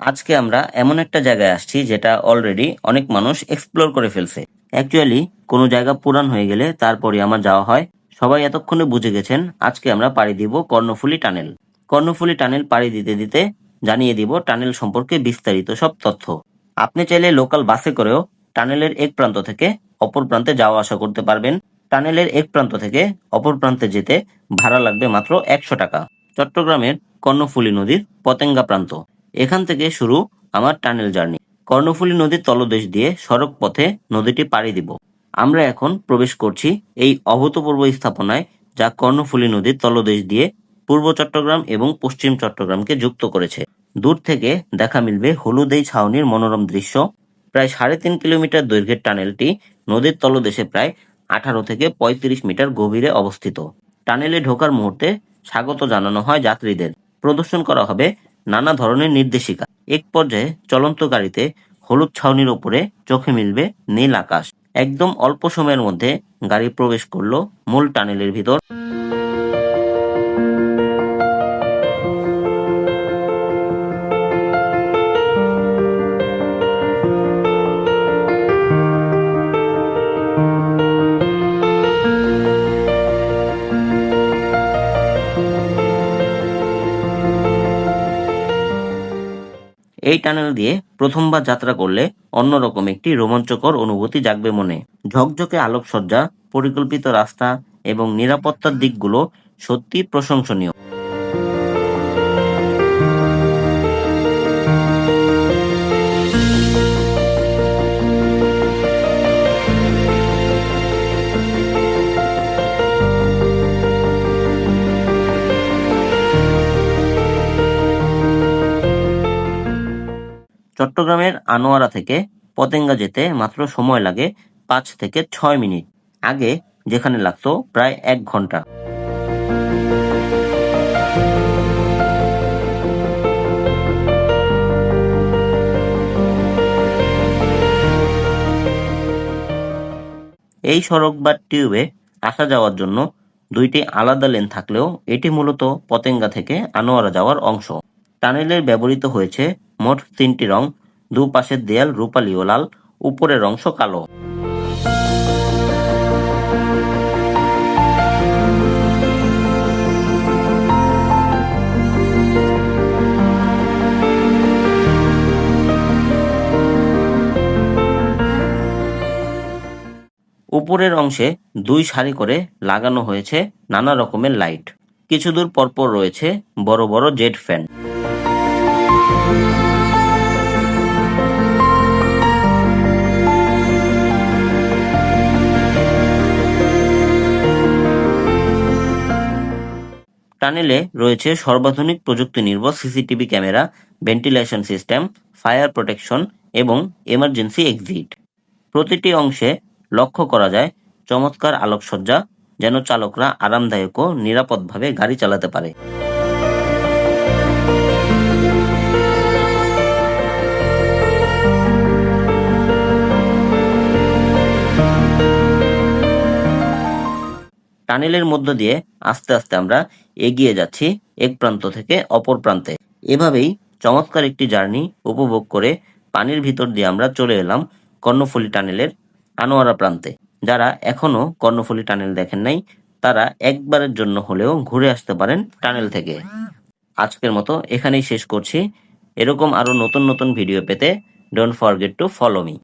আজকে আমরা এমন একটা জায়গায় আসছি যেটা অলরেডি অনেক মানুষ এক্সপ্লোর করে ফেলছে। অ্যাকচুয়ালি কোনো জায়গা পুরান হয়ে গেলে তারপরে আমার যাওয়া হয়। সবাই এতক্ষণে বুঝে গেছেন, আজকে আমরা পাড়ি দিব কর্ণফুলী টানেল। কর্ণফুলী টানেল পাড়ি দিতে দিতে জানিয়ে দিব টানেল সম্পর্কে বিস্তারিত সব তথ্য। আপনি চাইলে লোকাল বাসে করেও টানেলের এক প্রান্ত থেকে অপর প্রান্তে যাওয়া আসা করতে পারবেন। টানেলের এক প্রান্ত থেকে অপর প্রান্তে যেতে ভাড়া লাগবে মাত্র একশো টাকা। চট্টগ্রামের কর্ণফুলী নদীর পতেঙ্গা প্রান্ত। এখান থেকে শুরু আমার টানেল জার্নি। কর্ণফুলী নদীর তলদেশ দিয়ে সড়ক পথে নদীটি পাড়ি দিব। আমরা এখন প্রবেশ করছি এই অভূতপূর্ব স্থাপনায় যা কর্ণফুলী নদীর তলদেশ দিয়ে পূর্ব চট্টগ্রাম এবং পশ্চিম চট্টগ্রামকে যুক্ত করেছে। দূর থেকে দেখা মিলবে হলুদেই ছাউনির মনোরম দৃশ্য। প্রায় সাড়ে তিন কিলোমিটার দৈর্ঘ্যের টানেলটি নদীর তলদেশে প্রায় আঠারো থেকে পঁয়ত্রিশ মিটার গভীরে অবস্থিত। টানেলে ঢোকার মুহূর্তে স্বাগত জানানো হয় যাত্রীদের। প্রদর্শন করা হবে নানা ধরনের নির্দেশিকা। এক পর্যায়ে চলন্ত গাড়িতে হলুদ ছাউনির ওপরে চোখে মিলবে নীল আকাশ। একদম অল্প সময়ের মধ্যে গাড়ি প্রবেশ করল মূল টানেলের ভিতর। এই টানেল দিয়ে প্রথমবার যাত্রা করলে অন্যরকম একটি রোমাঞ্চকর অনুভূতি জাগবে মনে। ঝকঝকে আলোকসজ্জা, পরিকল্পিত রাস্তা এবং নিরাপত্তার দিকগুলো সত্যি প্রশংসনীয়। চট্টগ্রামের আনোয়ারা থেকে পতেঙ্গা যেতে মাত্র সময় লাগে পাঁচ থেকে ছয় মিনিট। আগে যেখানে লাগতো প্রায় এক ঘণ্টা। এই সড়ক বা টিউবে আসা যাওয়ার জন্য দুইটি আলাদা লেন থাকলেও এটি মূলত পতেঙ্গা থেকে আনোয়ারা যাওয়ার অংশ। টানেলের ব্যবহৃত হয়েছে মোট তিনটি রং, দুপাশের দেয়াল রূপালী ও লাল, উপরের অংশ কালো। উপরের অংশে দুই সারি করে লাগানো হয়েছে নানা রকমের লাইট। কিছু দূর পরপর রয়েছে বড় বড় জেট ফ্যান। টানেলে রয়েছে সর্বাধুনিক প্রযুক্তি নির্ভর CCTV camera, ventilation system, fire protection এবং এমার্জেন্সি এক্সিট। প্রতিটি অংশে লক্ষ্য করা যায় চমৎকার আলোকসজ্জা যেন চালকরা আরামদায়ক ও নিরাপদভাবে গাড়ি চালাতে পারে। টানেলের মধ্য দিয়ে আস্তে আস্তে আমরা এগিয়ে যাচ্ছি এক প্রান্ত থেকে অপর প্রান্তে। এভাবেই চমৎকার একটি জার্নি উপভোগ করে পানির ভিতর দিয়ে আমরা চলে এলাম কর্ণফুলী টানেলের আনোয়ারা প্রান্তে। যারা এখনও কর্ণফুলী টানেল দেখেন নাই, তারা একবারের জন্য হলেও ঘুরে আসতে পারেন টানেল থেকে। আজকের মতো এখানেই শেষ করছি। এরকম আরও নতুন নতুন ভিডিও পেতে don't forget to follow me